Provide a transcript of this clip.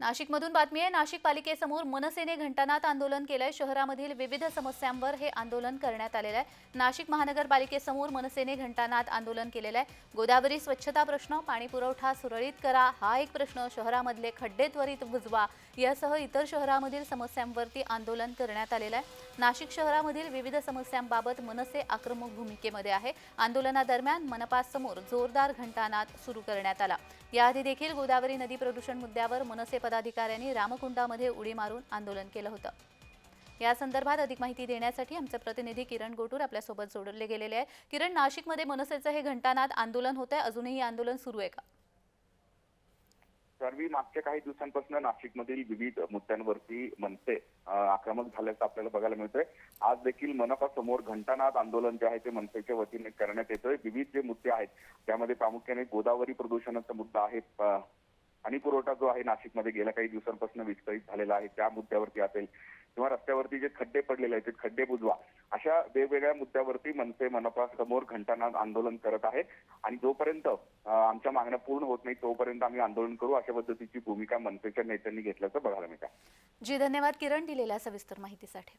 नाशिकमधून बातमी आहे नाशिक पालिकेसमोर मनसेने घंटानाथ आंदोलन केलंय. शहरामधील विविध समस्यांवर हे आंदोलन करण्यात आलेलं आहे. नाशिक महानगरपालिकेसमोर मनसेने घंटानाथ आंदोलन केलेलं आहे. गोदावरी स्वच्छता प्रश्न पाणी पुरवठा सुरळीत करा हा एक प्रश्न. शहरामधले खड्डे त्वरित बुजवा यासह इतर शहरामधील समस्यांवरती आंदोलन करण्यात आलेलं आहे. नाशिक शहरामधील विविध समस्यांबाबत मनसे आक्रमक भूमिकेमध्ये आहे. आंदोलनादरम्यान मनपासमोर जोरदार घंटानाद सुरू करण्यात आला. याआधी देखील गोदावरी नदी प्रदूषण मुद्द्यावर मनसे पदाधिकाऱ्यांनी रामकुंडामध्ये उडी मारून आंदोलन केलं होतं. या संदर्भात अधिक माहिती देण्यासाठी आमचे प्रतिनिधी किरण गोटूर आपल्यासोबत जोडले गेलेले आहे किरण नाशिकमध्ये मनसेचं हे घंटानाद आंदोलन होत आहे अजूनही आंदोलन सुरू आहे का? सर्वी मागच्या काही दिवसांपासून नाशिकमधील विविध मुद्द्यांवरती मनसे आक्रमक झाल्याचं आपल्याला बघायला मिळतंय. आज देखील मनपासमोर घंटानाद आंदोलन जे आहे ते मनसेच्या वतीने करण्यात येतोय. विविध जे मुद्दे आहेत त्यामध्ये प्रामुख्याने गोदावरी प्रदूषणाचा मुद्दा आहे पाणी पुरवठा जो आहे नाशिकमध्ये गेल्या काही दिवसांपासून विस्कळीत झालेला आहे. त्या मुद्द्यावरती असेल किंवा रस्त्यावरती जे खड्डे पडलेले आहेत ते खड्डे बुजवा. अशा वेगवेगळ्या मुद्द्यावरती मनसे मनपा समोर घंटानाद आंदोलन करत आहे आणि जोपर्यंत आमच्या मागण्या पूर्ण होत नाही तोपर्यंत आम्ही आंदोलन करू अशा पद्धतीची भूमिका मनसेच्या नेत्यांनी घेतल्याचं बघायला मिळतं. जी धन्यवाद. किरण दिलेल्या सविस्तर माहितीसाठी.